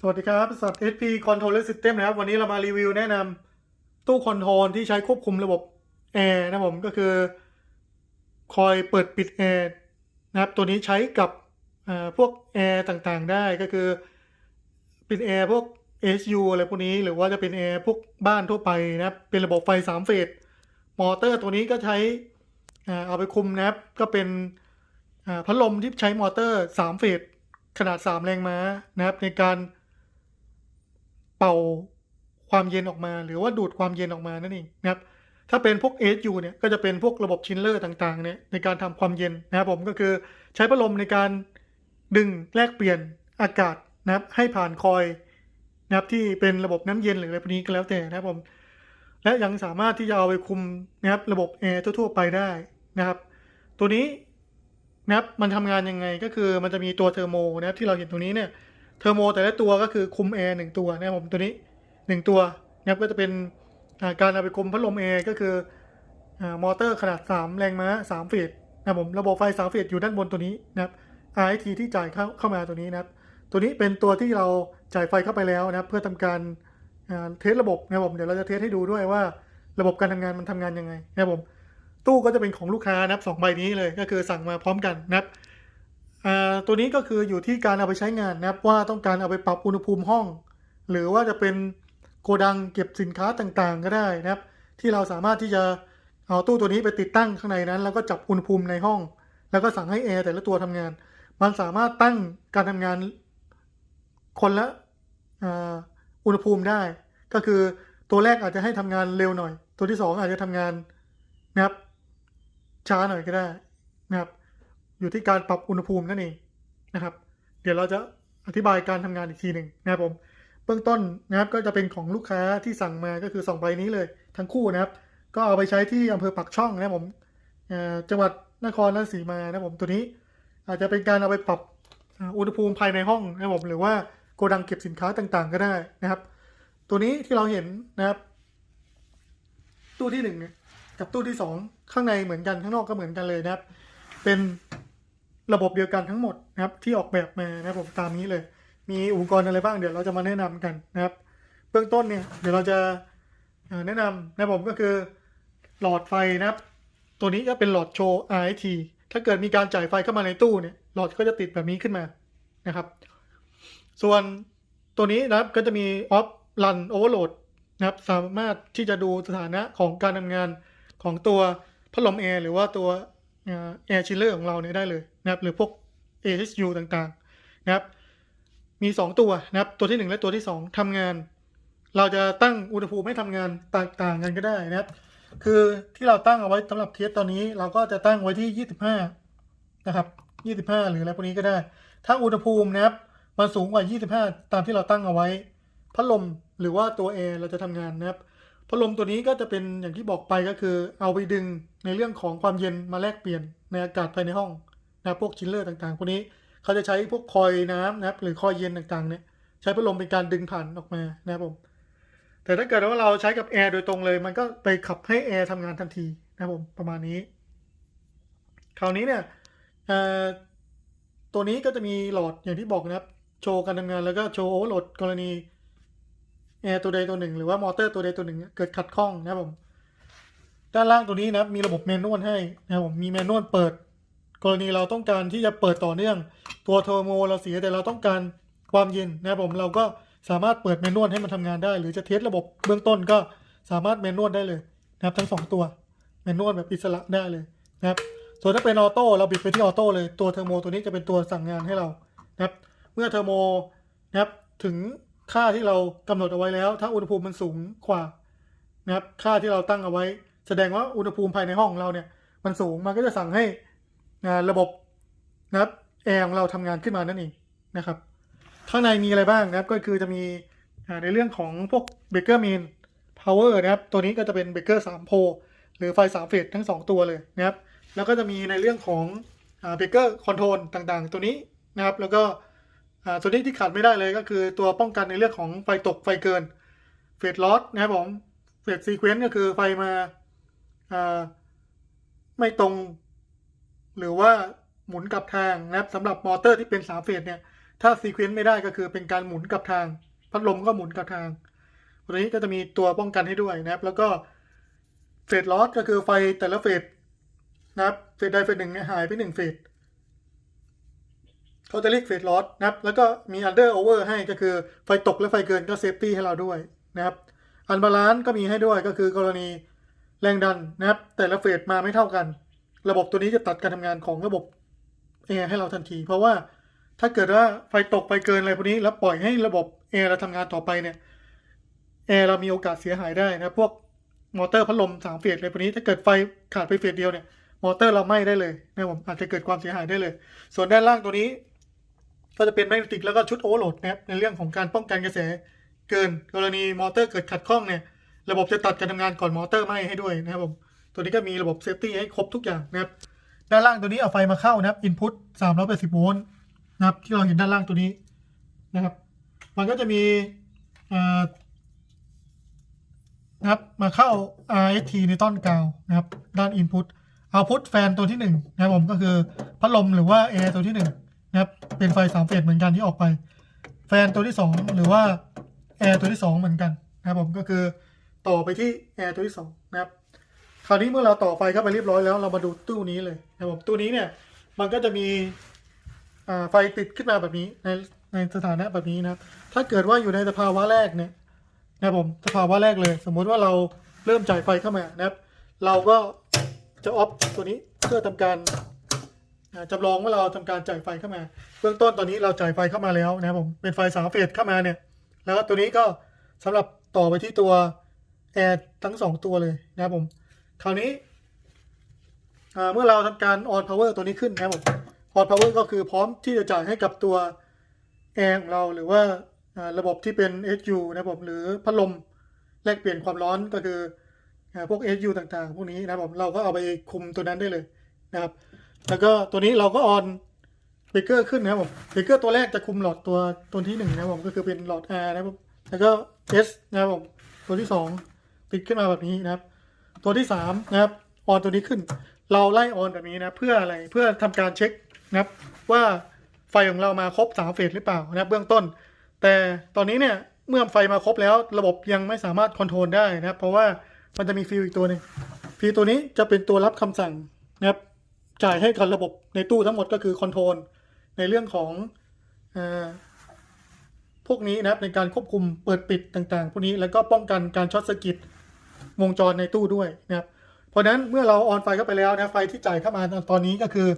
สวัสดีครับบริษัท SP Controller System นะครับ วันนี้เรามารีวิวแนะนำตู้คอนโทรลที่ใช้ควบคุมระบบแอร์นะครับผมก็คือ คอยเปิดปิดแอร์นะครับ ตัวนี้ใช้กับพวกแอร์ต่างๆ ได้ก็คือ ปิดแอร์พวก SU อะไรพวกนี้ หรือว่าจะเป็นแอร์พวกบ้านทั่วไปนะครับ เป็นระบบไฟ 3 เฟส มอเตอร์ตัวนี้ก็ใช้เอาไปคุมนะครับ ก็เป็นพัดลมที่ใช้มอเตอร์ 3 เฟส ขนาด 3 แรงม้านะครับในการ เป่าความเย็นออกมา หรือว่าดูดความเย็นออกมานั่นเองนะครับถ้าเป็นพวก SU เนี่ยก็จะเป็นพวกระบบชินเลอร์ต่างๆเนี่ยในการทำความเย็นนะครับผมก็คือใช้พัดลมในการดึงแลกเปลี่ยนอากาศนะครับให้ผ่านคอยนะครับที่เป็นระบบน้ำเย็นหรืออะไรพวกนี้ก็แล้วแต่นะครับผมและยังสามารถที่จะเอาไปคุมนะครับระบบแอร์ทั่ว ๆ ไปได้นะครับ ตัวนี้นะครับมันทำงานยังไงก็คือมันจะมีตัวเทอร์โมนะครับที่เราเห็นตรงนี้เนี่ย เทอร์โมแต่ละตัวก็คือคุมแอร์หนึ่งตัวนะครับผมตัวนี้หนึ่งตัวนะครับก็จะเป็นการเอาไปคุมพัดลมแอร์ก็คืออมอเตอร์ขนาด 3 แรงม้า3เฟสนะครับผมระบบไฟ3เฟสอยู่ด้านบนตัวนี้นะครับ RIT ที่จ่ายเข้าเข้ามาตัวนี้นะครับ ตัวนี้เป็นตัวที่เราจ่ายไฟเข้าไปแล้วนะครับ เพื่อทำการเทสระบบนะครับผมเดี๋ยวเราจะเทสให้ดูด้วยว่าระบบการทำงานมันทำงานยังไงนะครับผมตู้ก็จะเป็นของลูกค้านะครับสองใบนี้เลยก็คือสั่งมาพร้อมกันนะครับ ตัวนี้ก็คืออยู่ที่การเอาไปใช้งานนะครับว่าต้องการเอาไปปรับอุณหภูมิห้อง หรือว่าจะเป็นโกดังเก็บสินค้าต่างๆ ก็ได้นะครับ ที่เราสามารถที่จะเอาตู้ตัวนี้ไปติดตั้งข้างในนั้น แล้วก็จับอุณหภูมิในห้อง แล้วก็สั่งให้แอร์แต่ละตัวทำงาน มันสามารถตั้งการทำงานคนละอุณหภูมิได้ ก็คือตัวแรกอาจจะให้ทำงานเร็วหน่อย ตัวที่สองอาจจะทำงานนะครับช้าหน่อยก็ได้นะครับ อยู่ที่การปรับอุณหภูมินั่นเองนะครับ เดี๋ยวเราจะอธิบายการทำงานอีกทีหนึ่งนะครับผมเบื้องต้นนะครับก็จะเป็นของลูกค้าที่สั่งมาก็คือ2ใบนี้เลยทั้งคู่นะครับ ก็เอาไปใช้ที่อำเภอปักช่องนะครับผมจังหวัดนครราชสีมานะครับผมตัวนี้ อาจจะเป็นการเอาไปปรับอุณหภูมิภายในห้องนะครับผมหรือว่าโกดังเก็บสินค้าต่างๆ ก็ได้นะครับ ตัวนี้ที่เราเห็นนะครับ ตู้ที่หนึ่งกับตู้ที่สองข้างในเหมือนกันข้างนอกก็เหมือนกันเลยนะครับ เป็น ระบบเดียวกันทั้งหมดนะครับที่ออกแบบมานะครับผมตามนี้เลย มีอุปกรณ์อะไรบ้างเดี๋ยวเราจะมาแนะนำกันนะครับ เบื้องต้นเนี่ยเดี๋ยวเราจะแนะนำนะครับผมก็คือหลอดไฟนะครับ ตัวนี้ก็เป็นหลอดโชว์ RIT ถ้าเกิดมีการจ่ายไฟเข้ามาในตู้เนี่ยหลอดก็จะติดแบบนี้ขึ้นมานะครับ ส่วนตัวนี้นะครับก็จะมี off run overload นะครับสามารถที่จะดูสถานะของการทำงานของตัวพัดลมแอร์หรือว่าตัว แอร์ชิลเลอร์ของเราเนี่ยได้เลยนะครับหรือพวก AHU ต่างๆนะครับ มี 2 ตัวนะครับ ตัวที่ 1 และตัวที่ 2ทำงาน เราจะตั้งอุณหภูมิให้ทำงานต่างๆกันก็ได้นะครับ คือที่เราตั้งเอาไว้สำหรับเทสตอนนี้ เราก็จะตั้งไว้ที่ 25 นะครับ 25 หรืออะไรพวกนี้ก็ได้ ถ้าอุณหภูมินะครับมันสูงกว่า 25 ตามที่เราตั้งเอาไว้ พัดลมหรือว่าตัวแอร์เราจะทำงานนะครับ พัดลมตัวนี้ก็จะเป็นอย่างที่บอกไปก็คือ เอาไปดึงในเรื่องของความเย็นมาแลกเปลี่ยนในอากาศภายในห้องนะพวกชิลเลอร์ต่างๆพวกนี้เขาจะใช้พวกคอยน้ำนะครับหรือคอยเย็นต่างๆเนี่ยใช้พัดลมเป็นการดึงผ่านออกมานะครับผมแต่ถ้าเกิดว่าเราใช้กับแอร์โดยตรงเลย มันก็ไปขับให้แอร์ทำงานทันทีนะครับผมประมาณนี้ คราวนี้เนี่ยตัวนี้ก็จะมีหลอดอย่างที่บอกนะครับ โชว์การทำงานแล้วก็โชว์โอเวอร์โหลดกรณี แอร์ตัวใดตัวหนึ่ง หรือว่ามอเตอร์ตัวใดตัวหนึ่งเกิดขัดข้องนะครับผม ด้านล่างตัวนี้นะมีระบบแมนนวลให้นะครับผมมีแมนนวลเปิด กรณีเราต้องการที่จะเปิดต่อเนื่อง ตัวเทอร์โมเราเสียแต่เราต้องการความเย็นนะครับผมเราก็สามารถเปิดแมนนวลให้มันทำงานได้ หรือจะเทสระบบเบื้องต้นก็สามารถแมนนวลได้เลยนะครับทั้งสองตัวแมนนวลแบบอิสระได้เลยนะครับส่วนถ้าเป็นออโต้เราบิดไปที่ออโต้เลยตัวเทอร์โมตัวนี้จะเป็นตัวสั่งงานให้เรานะครับเมื่อเทอร์โมนะครับถึง ค่าที่เรากำหนดเอาไว้แล้ว ถ้าอุณหภูมิมันสูงกว่านะครับค่าที่เราตั้งเอาไว้ แสดงว่าอุณหภูมิภายในห้องเราเนี่ยมันสูงมันก็จะสั่งให้ระบบนะครับแอร์ของเราทำงานขึ้นมานั่นเองนะครับข้างในมีอะไรบ้างนะครับก็คือจะมีในเรื่องของพวกเบเกอร์เมนพาวเวอร์นะครับตัวนี้ก็จะเป็นเบเกอร์3โพหรือไฟ3เฟสทั้ง 2 ตัวเลยนะครับแล้วก็จะมีในเรื่องของเบเกอร์คอนโทรลต่างๆ ตัวนี้นะครับแล้วก็ ตัวนี้ที่ขาดไม่ได้เลยก็คือตัวป้องกันในเรื่องของไฟตกไฟเกินเฟสลอสนะครับผมเฟสซีเควนต์ก็คือไฟมาอ่าไม่ตรง หรือว่าหมุนกลับทางนะครับสำหรับมอเตอร์ที่เป็น3เฟสเนี่ยถ้าซีเควนต์ไม่ได้ก็คือเป็นการหมุนกลับทาง พัดลมก็หมุนกลับทางตัวนี้ก็จะมีตัวป้องกันให้ด้วยนะครับ แล้วก็เฟสลอสก็คือไฟแต่ละเฟสนะครับเฟสใดเฟสหนึ่งเนี่ยหายไปหนึ่งเฟส เขาจะเรียกเฟสลอสนะครับ แล้วก็มีอันเดอร์โอเวอร์ให้ก็คือไฟตกและไฟเกินก็เซฟตี้ให้เราด้วยนะครับ อันบาลานซ์ก็มีให้ด้วยก็คือกรณีแรงดันนะครับ แต่ละเฟสมาไม่เท่ากัน ระบบตัวนี้จะตัดการทำงานของระบบแอร์ให้เราทันที เพราะว่าถ้าเกิดว่าไฟตกไฟเกินอะไรพวกนี้ แล้วปล่อยให้ระบบแอร์เราทำงานต่อไปเนี่ยแอร์เรามีโอกาสเสียหายได้นะพวกมอเตอร์พัดลมสามเฟสอะไรพวกนี้ถ้าเกิดไฟขาดไปเฟสเดียวเนี่ยมอเตอร์เราไหม้ได้เลยนะผมอาจจะเกิดความเสียหายได้เลย ส่วนด้านล่างตัวนี้ ก็จะเป็นแมกเนติกแล้วก็ชุดโอเวอร์โหลดนะครับในเรื่องของการป้องกันกระแสเกินกรณีมอเตอร์เกิดขัดข้องเนี่ยระบบจะตัดการทำงานก่อนมอเตอร์ไหม้ให้ด้วยนะครับผมตัวนี้ก็มีระบบเซฟตี้ให้ครบทุกอย่างนะครับด้านล่างตัวนี้เอาไฟมาเข้านะครับอินพุต380โวลต์นะครับที่เราเห็นด้านล่างตัวนี้นะครับ มันก็จะมีนะครับมาเข้า RST ในต้นกาวนะครับด้าน Input Output แฟนตัวที่หนึ่งนะครับผมก็คือพัดลมหรือว่าแอร์ตัวที่ห นะครับเป็นไฟสามเฟสเหมือนกันที่ออกไป แฟนตัวที่สองหรือว่าแอร์ตัวที่สองเหมือนกันนะครับผมก็คือต่อไปที่แอร์ตัวที่สองนะครับคราวนี้เมื่อเราต่อไฟเข้าไปเรียบร้อยแล้วเรามาดูตู้นี้เลยนะครับผมตู้นี้เนี่ยมันก็จะมีไฟติดขึ้นมาแบบนี้ในในสถานะแบบนี้นะถ้าเกิดว่าอยู่ในสภาวะแรกเนี่ยนะครับผมสภาวะแรกเลย สมมุติว่าเราเริ่มจ่ายไฟเข้ามานะครับ เราก็จะออฟตัวนี้เพื่อทำการ จำลองว่าเราทำการจ่ายไฟเข้ามา เบื้องต้นตอนนี้เราจ่ายไฟเข้ามาแล้วนะครับผมเป็นไฟสามเฟสเข้ามาเนี่ย แล้วก็ตัวนี้ก็สำหรับต่อไปที่ตัวแอร์ทั้งสองตัวเลยนะครับผมคราวนี้เมื่อเราทำการ on power ตัวนี้ขึ้นนะครับผม on power ก็คือพร้อมที่จะจ่ายให้กับตัวแอร์ของเราหรือว่าระบบที่เป็น SU นะครับผมหรือพัดลมแลกเปลี่ยนความร้อนก็คือพวก SU ต่างๆ พวกนี้นะครับผมเราก็เอาไปคุมตัวนั้นได้เลยนะครับ แล้วก็ตัวนี้เราก็ on เบเกอร์ขึ้นนะครับผมเบเกอร์ตัวแรกจะคุมหลอดตัวตัวที่หนึ่งนะครับผมก็คือเป็นหลอด R นะครับผมแล้วก็ S นะครับผมตัวที่สองติดขึ้นมาแบบนี้นะครับ ตัวที่สามนะครับออนตัวนี้ขึ้น เราไล่ออนแบบนี้นะเพื่ออะไรเพื่อทำการเช็คนะครับว่าไฟของเรามาครบสามเฟสหรือเปล่านะครับเบื้องต้น แต่ตอนนี้เนี่ยเมื่อไฟมาครบแล้วระบบยังไม่สามารถคอนโทรลได้นะครับ เพราะว่ามันจะมีฟิลอีกตัวหนึ่งฟิลตัวนี้จะเป็นตัวรับคำสั่งนะครับ จ่ายให้กับระบบในตู้ทั้งหมดก็คือคอนโทรลในเรื่องของอพวกนี้นะครับในการควบคุมเปิดปิดต่างๆ พวกนี้แล้วก็ป้องกันการช็อตสกิตวงจรในตู้ด้วยนะครับ เพราะนั้นเมื่อเราออนไฟเข้าไปแล้วนะไฟที่จ่ายเข้ามาตอนนี้ก็คือ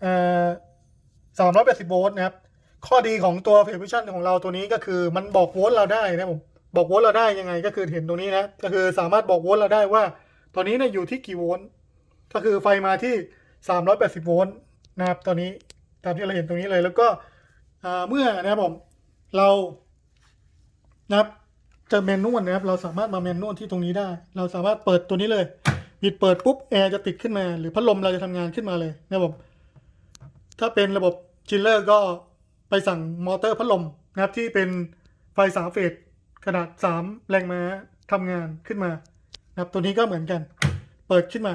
เอ่อ380โวลต์นะครับ ข้อดีของตัวเพ v วิชั่นของเราตัวนี้ก็คือมันบอกโวลต์เราได้นะผมบอกโวลต์เราได้ยังไงก็คือเห็นตรงนี้นะก็คือสามารถบอกโวลต์เราได้ว่า ตอนนี้เนี่ยอยู่ที่กี่โวลต์ ก็คือไฟมาที่ 380 โวลต์นะครับตอนนี้ตามที่เราเห็นตรงนี้เลย แล้วก็เมื่อนะครับผมเรานะครับจะแมนนวลนะครับ เราสามารถมาแมนนวลที่ตรงนี้ได้ เราสามารถเปิดตัวนี้เลยปิดเปิดปุ๊บแอร์จะติดขึ้นมา หรือพัดลมเราจะทำงานขึ้นมาเลยนะครับผมถ้าเป็นระบบชิลเลอร์ก็ไปสั่งมอเตอร์พัดลมนะครับที่เป็นไฟสามเฟสขนาดสามแรงม้าทำงานขึ้นมานะครับตัวนี้ก็เหมือนกัน เปิดขึ้นมา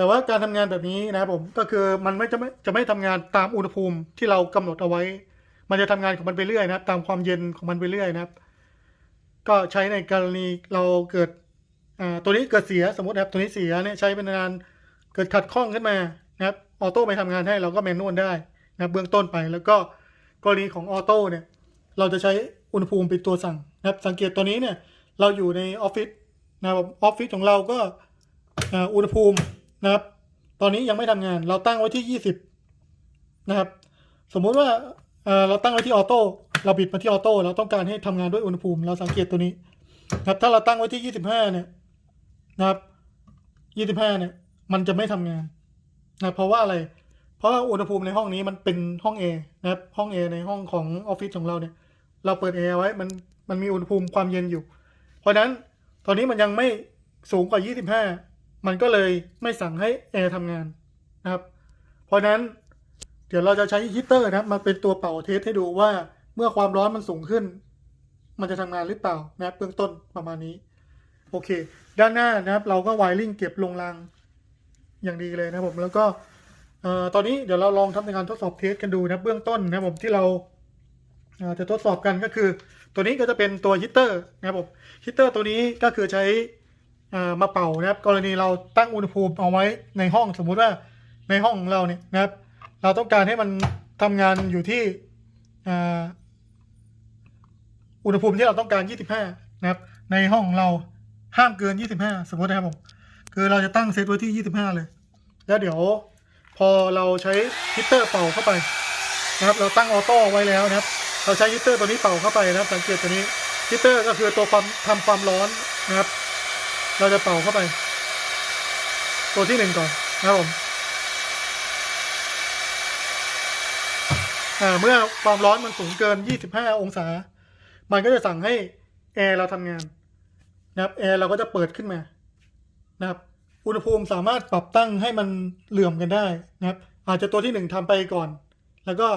แต่ว่าการทำงานแบบนี้นะครับผมก็คือมันไม่จะไม่จะไม่ทำงานตามอุณหภูมิที่เรากำหนดเอาไว้ มันจะทำงานของมันไปเรื่อยนะครับ ตามความเย็นของมันไปเรื่อยนะครับ ก็ใช้ในกรณีเราเกิดอ่าตัวนี้เกิดเสียสมมตินะครับตัวนี้เสียเนี่ยใช้เป็นนานเกิดขัดข้องขึ้นมานะครับออโต้ไปทำงานให้เราก็แมนนวลได้นะเบื้องต้นไปแล้วก็กรณีของออโต้เนี่ยเราจะใช้อุณหภูมิเป็นตัวสั่งนะครับ สังเกตตัวนี้เนี่ยเราอยู่ในออฟฟิศนะครับออฟฟิศของเราก็อุณหภูมิ นะครับ ตอนนี้ยังไม่ทำงาน เราตั้งไว้ที่ 20 นะครับ สมมุติว่าเเราตั้งไว้ที่ออโต้ เราบิดมาที่ออโต้ เราต้องการให้ทำงานด้วยอุณหภูมิ เราสังเกตตัวนี้นะครับ ถ้าเราตั้งไว้ที่ 25 เนี่ยนะครับ 25 เนี่ย มันจะไม่ทำงานนะเพราะว่าอะไร เพราะว่าอุณหภูมิในห้องนี้มันเป็นห้องแอร์นะครับ ห้องแอร์ในห้องของออฟฟิศของเราเนี่ย เราเปิดแอร์ไว้ มัน มันมีอุณหภูมิความเย็นอยู่ เพราะฉะนั้น ตอนนี้มันยังไม่สูงกว่า 25 มันก็เลยไม่สั่งให้แอร์ทำงานนะครับ เพราะนั้นเดี๋ยวเราจะใช้ฮีตเตอร์นะครับมาเป็นตัวเป่าเทสให้ดูว่าเมื่อความร้อนมันสูงขึ้น มันจะทำงานหรือเปล่านะครับเบื้องต้นประมาณนี้ โอเค ด้านหน้านะครับ เราก็ไวริงเก็บลงรางอย่างดีเลยนะครับผมแล้วก็ตอนนี้เดี๋ยวเราลองทำในการทดสอบเทสกันดูนะเบื้องต้นนะครับผมที่เราจะทดสอบกันก็คือ ตัวนี้ก็จะเป็นตัวฮีตเตอร์นะครับผมฮีตเตอร์ตัวนี้ก็คือใช้ มาเป่านะครับ กรณีเราตั้งอุณหภูมิเอาไว้ในห้องสมมุติว่าในห้องเราเนี่ยนะครับ เราต้องการให้มันทำงานอยู่ที่ออุณหภูมิที่เราต้องการ 25 นะครับ ในห้องเราห้ามเกิน 25 สมมตินะครับผมคือเราจะตั้งเซตไว้ที่ 25 เลย แล้วเดี๋ยวพอเราใช้ฮีตเตอร์เป่าเข้าไปนะครับ เราตั้งออโต้ไว้แล้วนะครับ เราใช้ฮีตเตอร์ตัวนี้เป่าเข้าไปนะครับ สังเกตตัวนี้ฮีตเตอร์ก็คือตัวความทำความร้อนนะครับ เราจะเป่าเข้าไป ตัวที่หนึ่งก่อนนะครับผมเมื่อความร้อนมันสูงเกิน 25 องศา มันก็จะสั่งให้แอร์เราทำงานนะครับแอร์เราก็จะเปิดขึ้นมานะครับ อุณหภูมิสามารถปรับตั้งให้มันเหลื่อมกันได้นะครับ อาจจะตัวที่หนึ่งทำไปก่อน แล้วก็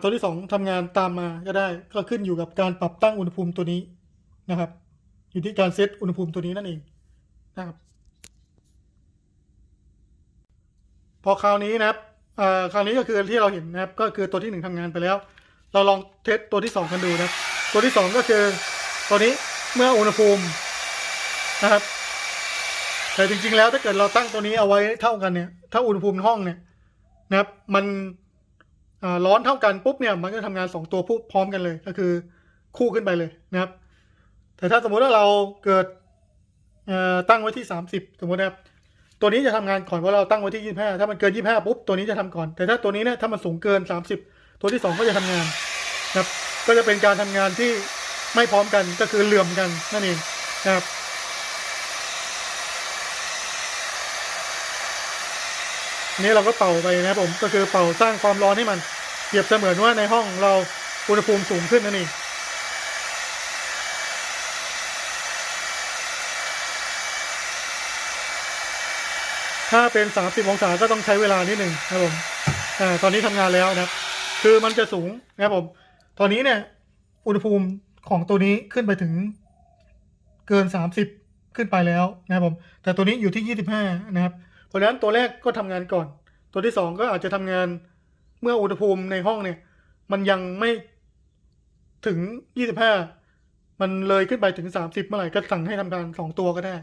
ตัวที่สองทำงานตามมาก็ได้ ก็ขึ้นอยู่กับการปรับตั้งอุณหภูมิตัวนี้นะครับ อยู่ที่การเซตอุณหภูมิตัวนี้นั่นเองนะครับ พอคราวนี้นะครับอ่อคราวนี้ก็คือที่เราเห็นนะครับ ก็คือตัวที่หนึ่งทำงานไปแล้ว เราลองเทสตัวที่สองกันดูนะครับ ตัวที่สองก็คือตัวนี้เมื่ออุณหภูมินะครับ แต่จริง ๆ แล้วถ้าเกิดเราตั้งตัวนี้เอาไว้เท่ากันเนี่ยถ้าอุณหภูมิห้องเนี่ยนะครับ มันอ่าร้อนเท่ากันปุ๊บเนี่ยมันก็ทำงานสองตัวพร้อมกันเลย ก็คือคู่ขึ้นไปเลยนะครับ แต่ถ้าสมมุติว่าเราเกิดตั้งไว้ที่สามสิบสมมตินะครับ ตัวนี้จะทำงานก่อนเพราะเราตั้งไว้ที่ยี่ห้าถ้ามันเกินยี่ห้าปุ๊บ ตัวนี้จะทำก่อน แต่ถ้าตัวนี้เนี่ยถ้ามันสูงเกินสามสิบตัวที่สองก็จะทำงานนะครับ ก็จะเป็นการทำงานที่ไม่พร้อมกันก็คือเหลื่อมกันนั่นเองนะครับนนี้เราก็เป่าไปนะครับผมก็คือเป่าสร้างความร้อนให้มันเปรียบเสมือนว่าในห้องเราอุณหภูมิสูงขึ้นนั่นเอง ถ้าเป็น 30 องศาก็ต้องใช้เวลานิดหนึ่งนะครับผมอ่าตอนนี้ทำงานแล้วนะครับ คือมันจะสูงนะครับผม ตอนนี้เนี่ย อุณหภูมิของตัวนี้ขึ้นไปถึงเกิน 30 ขึ้นไปแล้วนะครับผม แต่ตัวนี้อยู่ที่ 25 นะครับ เพราะฉะนั้นตัวแรกก็ทำงานก่อน ตัวที่สองก็อาจจะทำงานเมื่ออุณหภูมิในห้องเนี่ย มันยังไม่ถึง 25 มันเลยขึ้นไปถึง 30 เมื่อไหร่ก็สั่งให้ทำงานสองตัวก็ได้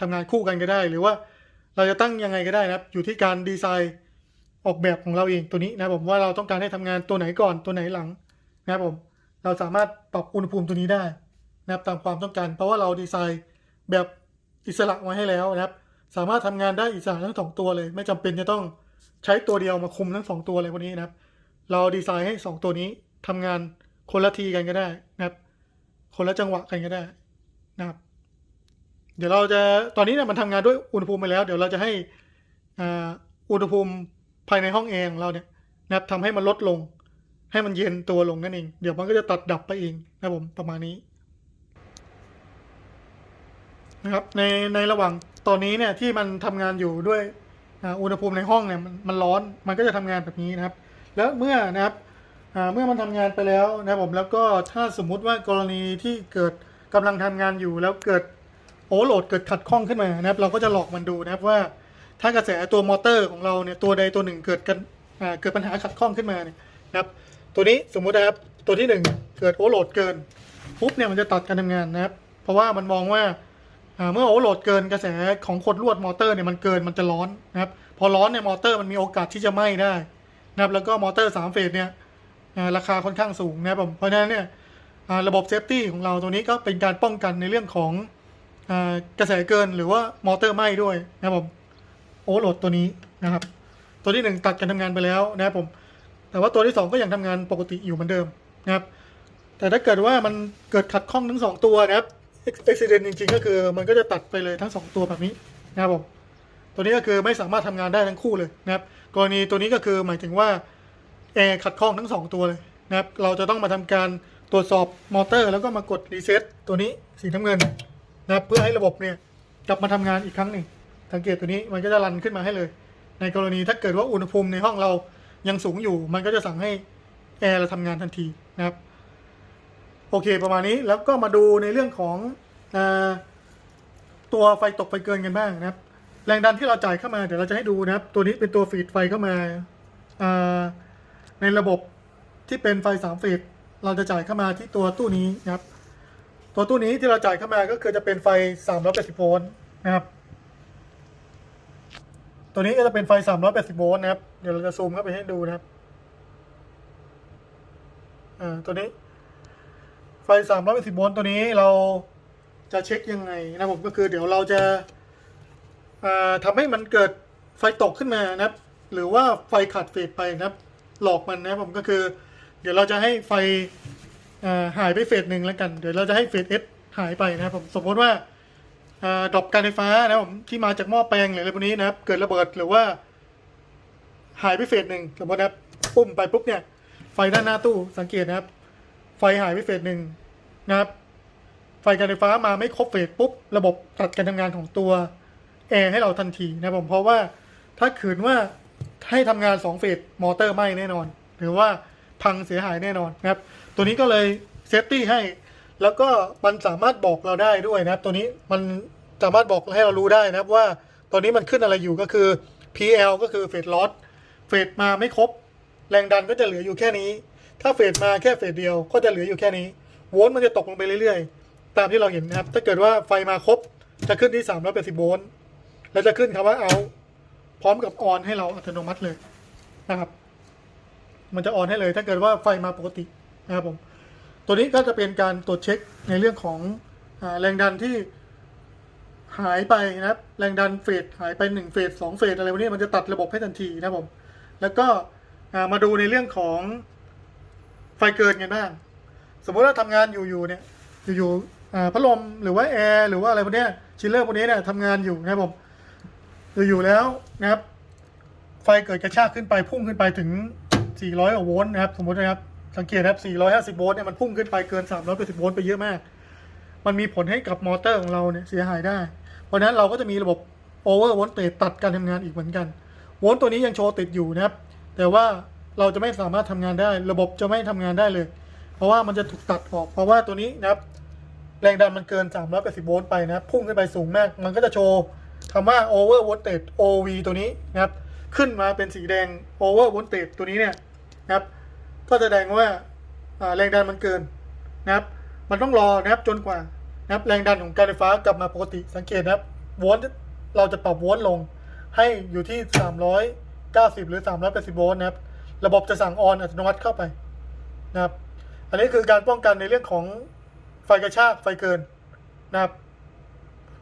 ทำงานคู่กันก็ได้หรือว่า เราจะตั้งยังไงก็ได้นะครับ อยู่ที่การดีไซน์ออกแบบของเราเองตัวนี้นะครับผมว่าเราต้องการให้ทำงานตัวไหนก่อนตัวไหนหลังนะครับผมเราสามารถปรับอุณหภูมิตัวนี้ได้นะครับตามความต้องการ เพราะว่าเราดีไซน์แบบอิสระไว้ให้แล้วนะครับ สามารถทำงานได้อิสระทั้งสองตัวเลย ไม่จำเป็นจะต้องใช้ตัวเดียวมาคุมทั้งสองตัวเลยวันนี้นะครับ เราดีไซน์ให้สองตัวนี้ทำงานคนละทีกันก็ได้นะครับ คนละจังหวะกันก็ได้นะครับ เดี๋ยวเราจะตอนนี้เนี่ยมันทำงานด้วยอุณหภูมิไปแล้ว เดี๋ยวเราจะให้อุณหภูมิภายในห้องแอร์ของเราเนี่ยนะครับทำให้มันลดลง ให้มันเย็นตัวลงนั่นเอง เดี๋ยวมันก็จะตัดดับไปเองนะครับผมประมาณนี้นะครับในในระหว่างตอนนี้เนี่ยที่มันทำงานอยู่ด้วยอุณหภูมิในห้องเนี่ยมันร้อนมันก็จะทำงานแบบนี้นะครับ แล้วเมื่อนะครับเมื่อมันทำงานไปแล้วนะครับผมแล้วก็ถ้าสมมุติว่ากรณีที่เกิดกำลังทำงานอยู่แล้วเกิด โอเวอร์โหลดเกิดขัดข้องขึ้นมานะครับ เราก็จะหลอกมันดูนะครับว่า ถ้ากระแสตัวมอเตอร์ของเราเนี่ยตัวใดตัวหนึ่งเกิดกันเกิดปัญหาขัดข้องขึ้นมาเนี่ยนะครับ ตัวนี้สมมุตินะครับตัวที่หนึ่งเกิดโอเวอร์โหลดเกินปุ๊บเนี่ยมันจะตัดการทำงานนะครับ เพราะว่ามันมองว่าเมื่อโอเวอร์โหลดเกินกระแสของขดลวดมอเตอร์เนี่ยมันเกินมันจะร้อนนะครับ พอร้อนเนี่ยมอเตอร์มันมีโอกาสที่จะไหม้ได้นะครับแล้วก็มอเตอร์สามเฟสเนี่ยราคาค่อนข้างสูงนะครับเพราะฉะนั้นเนี่ยระบบเซฟตี้ของเราตัวนี้ก็เป็นการป้องกันในเรื่องของ กระแสเกินหรือว่ามอเตอร์ไหม้ด้วยนะครับผมโอเวอร์โหลดตัวนี้นะครับ ตัวที่หนึ่งตัดการทำงานไปแล้วนะครับผม แต่ว่าตัวที่สองก็ยังทำงานปกติอยู่เหมือนเดิมนะครับ แต่ถ้าเกิดว่ามันเกิดขัดข้องทั้งสองตัวนะครับอุบิเหตุจริงๆ ก็คือมันก็จะตัดไปเลยทั้งสองตัวแบบนี้นะครับผมตัวนี้ก็คือไม่สามารถทำงานได้ทั้งคู่เลยนะครับ กรณีตัวนี้ก็คือหมายถึงว่าแอร์ขัดข้องทั้งสองตัวเลยนะครับ เราจะต้องมาทำการตรวจสอบมอเตอร์ แล้วก็มากดรีเซ็ตตัวนี้สีน้ำเงิน นะเพื่อให้ระบบเนี่ยกลับมาทำงานอีกครั้งหนึ่งสังเกตตัวนี้มันก็จะรันขึ้นมาให้เลย ในกรณีถ้าเกิดว่าอุณหภูมิในห้องเรายังสูงอยู่ มันก็จะสั่งให้แอร์เราทำงานทันทีนะครับโอเคประมาณนี้แล้วก็มาดูในเรื่องของอตัวไฟตกไฟเกินกันบ้างนะครับ แรงดันที่เราจ่ายเข้ามาเดี๋ยวเราจะให้ดูนะครับ ตัวนี้เป็นตัวฟีดไฟเข้ามาอ่าในระบบที่เป็นไฟสามฟีดเราจะจ่ายเข้ามาที่ตัวตู้นี้นะครับ ตัวตู้นี้ที่เราจ่ายเข้ามาก็คือจะเป็นไฟ 380 โวลต์นะครับ ตัวนี้ก็จะเป็นไฟ 380 โวลต์นะครับ เดี๋ยวเราจะซูมเข้าไปให้ดูนะครับ อ่า ตัวนี้ ไฟ 380 โวลต์ตัวนี้เราจะเช็คยังไงนะผมก็คือเดี๋ยวเราจะอ่าทำให้มันเกิดไฟตกขึ้นมานะครับ หรือว่าไฟขาดเฟสไปนะครับ หลอกมันนะผมก็คือ เดี๋ยวเราจะให้ไฟ หายไปเฟสหนึ่งแล้วกัน เดี๋ยวเราจะให้เฟสเอสหายไปนะครับผมสมมติว่าดรอปการไฟฟ้านะครับผมที่มาจากหม้อแปลงหรืออะไรพวกนี้นะครับ เกิดระเบิดหรือว่า หายไปเฟสหนึ่งสมมตินะครับปุ่มไปปุ๊บเนี่ย ไฟด้านหน้าตู้สังเกตนะครับ ไฟหายไปเฟสหนึ่งนะครับ ไฟการไฟฟ้ามาไม่ครบเฟสปุ๊บ ระบบตัดการทำงานของตัวแอร์ให้เราทันทีนะครับผมเพราะว่าถ้าขืนว่าให้ทำงาน2เฟสมอเตอร์ไหม้แน่นอน หรือว่าพังเสียหายแน่นอนนะครับ ตัวนี้ก็เลยเซฟตี้ให้ แล้วก็มันสามารถบอกเราได้ด้วยนะตัวนี้มันสามารถบอกให้เรารู้ได้นะครับว่าตอนนี้มันขึ้นอะไรอยู่ก็คือ PL ก็คือเฟสลอสเฟสมาไม่ครบ แรงดันก็จะเหลืออยู่แค่นี้ ถ้าเฟสมาแค่เฟสเดียวก็จะเหลืออยู่แค่นี้โวลต์มันจะตกลงไปเรื่อยๆ ตามที่เราเห็นนะครับ ถ้าเกิดว่าไฟมาครบจะขึ้นที่380โวลต์แล้วจะขึ้นคำว่าเอาพร้อมกับออนให้เราอัตโนมัติเลยนะครับ มันจะออนให้เลยถ้าเกิดว่าไฟมาปกติ นะครับผมตัวนี้ก็จะเป็นการตรวจเช็คในเรื่องของอแรงดันที่หายไปนะครับ แรงดันเฟสหายไปหนึ่งเฟสสองเฟสอะไรพวกนี้มันจะตัดระบบให้ทันทีนะครับผม แล้วก็มาดูในเรื่องของไฟเกินกันบ้าง สมมติว่าทำงานอยู่ๆเนี่ยอยู่ๆพัดลมหรือว่าแอร์หรือว่าอะไรพวกนี้ชิลเลอร์พวกนี้เนี่ยทำงานอยู่นะครับผมอยู่ๆแล้วนะครับ ไฟเกิดกระชากขึ้นไปพุ่งขึ้นไปถึง 400กว่าโวลต์นะครับ สมมตินะครับ สังเกตนะครับ 450 โวลต์เนี่ยมันพุ่งขึ้นไปเกิน 380 โวลต์ไปเยอะมาก มันมีผลให้กับมอเตอร์ของเราเนี่ยเสียหายได้ เพราะนั้นเราก็จะมีระบบโอเวอร์โวลต์เตตัดการทำงานอีกเหมือนกัน โวลต์ตัวนี้ยังโชว์ติดอยู่นะครับ แต่ว่าเราจะไม่สามารถทำงานได้ ระบบจะไม่ทำงานได้เลย เพราะว่ามันจะถูกตัดออก เพราะว่าตัวนี้นะครับ แรงดันมันเกิน 380 โวลต์ไปนะครับ พุ่งขึ้นไปสูงมาก มันก็จะโชว์คำว่า over voltage OV ตัวนี้นะครับ ขึ้นมาเป็นสีแดง over voltage ตัวนี้เนี่ยนะครับ ก็แสดงว่าแรงดันมันเกินนะครับ มันต้องรอนะครับจนกว่านะครับแรงดันของการไฟฟ้ากลับมาปกติสังเกตนะครับโวลต์เราจะปรับโวลต์ลงให้อยู่ที่ 390 หรือ 380โวลต์นะครับ ระบบจะสั่งออนอัตโนมัติเข้าไปนะครับ อันนี้คือการป้องกันในเรื่องของไฟกระชากไฟเกินนะครับ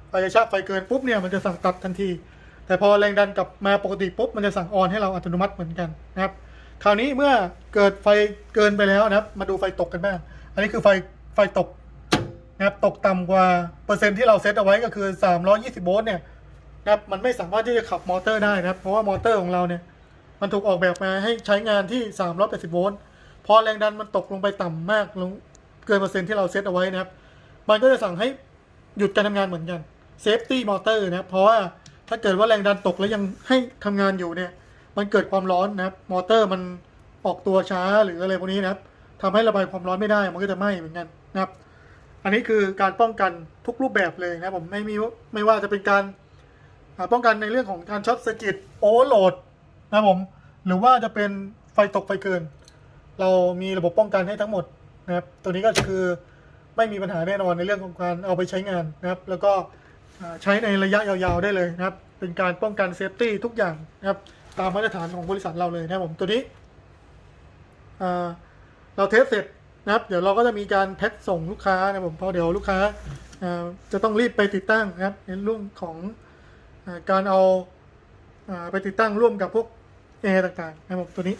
ไฟกระชากไฟเกินปุ๊บเนี่ยมันจะสั่งตัดทันที แต่พอแรงดันกลับมาปกติปุ๊บมันจะสั่งออนให้เราอัตโนมัติเหมือนกันนะครับ คราวนี้เมื่อเกิดไฟเกินไปแล้วนะครับ มาดูไฟตกกันบ้าง อันนี้คือไฟไฟตกนะครับตกต่ำกว่าเปอร์เซ็นต์ที่เราเซตเอาไว้ก็คือ 320 โวลต์เนี่ยนะครับมันไม่สามารถที่จะขับมอเตอร์ได้นะครับ เพราะว่ามอเตอร์ของเราเนี่ย มันถูกออกแบบมาให้ใช้งานที่ 380 โวลต์พอแรงดันมันตกลงไปต่ำมากลงเกินเปอร์เซ็นต์ที่เราเซตเอาไว้นะครับ มันก็จะสั่งให้หยุดการทำงานเหมือนกันเซฟตี้มอเตอร์นะครับเพราะว่าถ้าเกิดว่าแรงดันตกแล้วยังให้ทำงานอยู่เนี่ย มันเกิดความร้อนนะครับ มอเตอร์มันออกตัวช้าหรืออะไรพวกนี้นะครับทำให้ระบายความร้อนไม่ได้มันก็จะไหม้เหมือนกันนะครับ อันนี้คือการป้องกันทุกรูปแบบเลยนะครับผมไม่มีไม่ว่าจะเป็นการป้องกันในเรื่องของการช็อตเซอร์กิตโอเวอร์โหลดนะครับผมหรือว่าจะเป็นไฟตกไฟเกิน เรามีระบบป้องกันให้ทั้งหมดนะครับ ตัวนี้ก็คือไม่มีปัญหาแน่นอนในเรื่องของการเอาไปใช้งานนะครับ แล้วก็ใช้ในระยะยาวๆได้เลยนะครับ เป็นการป้องกันเซฟตี้ทุกอย่างนะครับ ตามมาตรฐานของบริษัทเราเลยนะครับผมตัวนี้เราเทสเสร็จนะครับ เดี๋ยวเราก็จะมีการแพ็คส่งลูกค้านะครับผมเพราะเดี๋ยวลูกค้าจะต้องรีบไปติดตั้งนะครับในเรื่องของอการเอาอไปติดตั้งร่วมกับพวกแอร์ต่างๆนะครับผมตัวนี้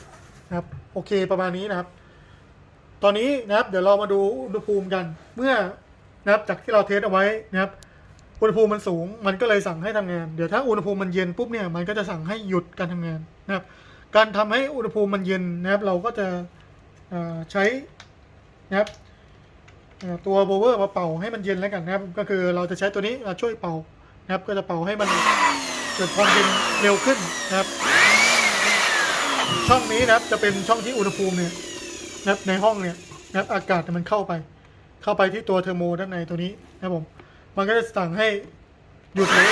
นะครับโอเคประมาณนี้นะครับ ตอนนี้นะครับเดี๋ยวเรามาดูอุณหภูมิกันเมื่อนะครับจากที่เราเทสเอาไว้นะครับ อุณหภูมิมันสูง มันก็เลยสั่งให้ทำงาน เดี๋ยวถ้าอุณหภูมิมันเย็นปุ๊บเนี่ย มันก็จะสั่งให้หยุดการทำงานนะครับ การทำให้อุณหภูมิมันเย็นนะครับ เราก็จะใช้นะครับตัวโบเวอร์มาเป่าให้มันเย็นแล้วกันนะครับ ก็คือเราจะใช้ตัวนี้มาช่วยเป่านะครับ ก็จะเป่าให้มันเกิดความเย็นเร็วขึ้นนะครับ ช่องนี้นะครับจะเป็นช่องที่อุณหภูมิเนี่ยนะครับในห้องเนี่ยนะครับอากาศมันเข้าไป เข้าไปที่ตัวเทอร์โมด้านในตัวนี้นะครับผม มันก็จะสั่งให้หยุดเลย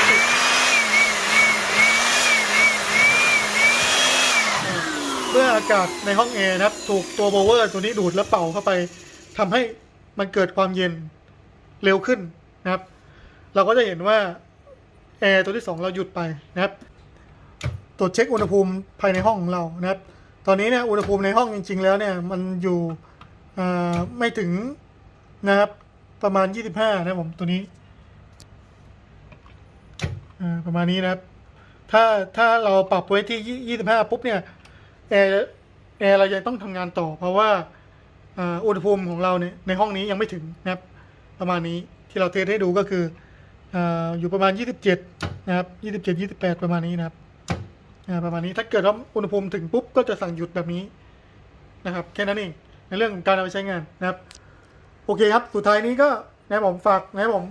เมื่ออากาศในห้องแอร์นะครับ ถูกตัวโบเวอร์ตัวนี้ดูดและเป่าเข้าไป ทำให้มันเกิดความเย็นเร็วขึ้นนะครับ เราก็จะเห็นว่าแอร์ตัวที่ 2 เราหยุดไปนะครับ ตรวจเช็คอุณหภูมิภายในห้องของเรานะครับ ตอนนี้เนี่ยอุณหภูมิในห้องจริง ๆ แล้วเนี่ยมันอยู่ไม่ถึงนะครับประมาณ 25 นะผมตัวนี้ ประมาณนี้นะครับ ถ้าถ้าเราปรับไว้ที่ 25 ปุ๊บเนี่ยแอร์แอร์เรายังต้องทำงานต่อ เพราะว่าอุณหภูมิของเราเนี่ยในห้องนี้ยังไม่ถึงนะครับ ประมาณนี้ที่เราเทสให้ดูก็คืออยู่ประมาณ 27 นะครับ 27 28 ประมาณนี้นะครับประมาณนี้ถ้าเกิดว่าอุณหภูมิถึงปุ๊บก็จะสั่งหยุดแบบนี้นะครับ แค่นั้นเองในเรื่องของการเอาไปใช้งานนะครับ โอเคครับ สุดท้ายนี้ก็นะผมฝากนะผม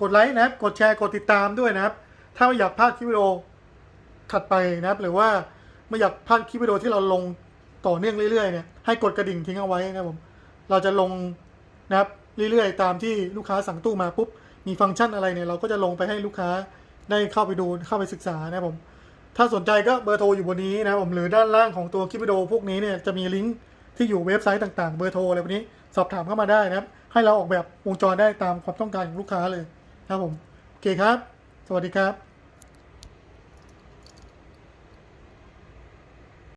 กดไลค์นะครับ กดแชร์ กดติดตามด้วยนะครับ ถ้าไม่อยากพลาดคลิปวิดีโอถัดไปนะครับ หรือว่าไม่อยากพลาดคลิปวิดีโอที่เราลงต่อเนื่องเรื่อยๆเนี่ยให้กดกระดิ่งทิ้งเอาไว้นะครับผมเราจะลงนะครับเรื่อยๆ ตามที่ลูกค้าสั่งตู้มาปุ๊บมีฟังก์ชันอะไรเนี่ยเราก็จะลงไปให้ลูกค้าได้เข้าไปดูเข้าไปศึกษานะครับผม ถ้าสนใจก็เบอร์โทรอยู่บนนี้นะครับผมหรือด้านล่างของตัวคลิปวิดีโอพวกนี้เนี่ยจะมีลิงก์ที่อยู่เว็บไซต์ต่างๆ เบอร์โทรอะไรพวกนี้สอบถามเข้ามาได้นะครับ ให้เราออกแบบวงจรได้ตามความต้องการของลูกค้าเลยนะครับผมโอเคครับ สวัสดีครับ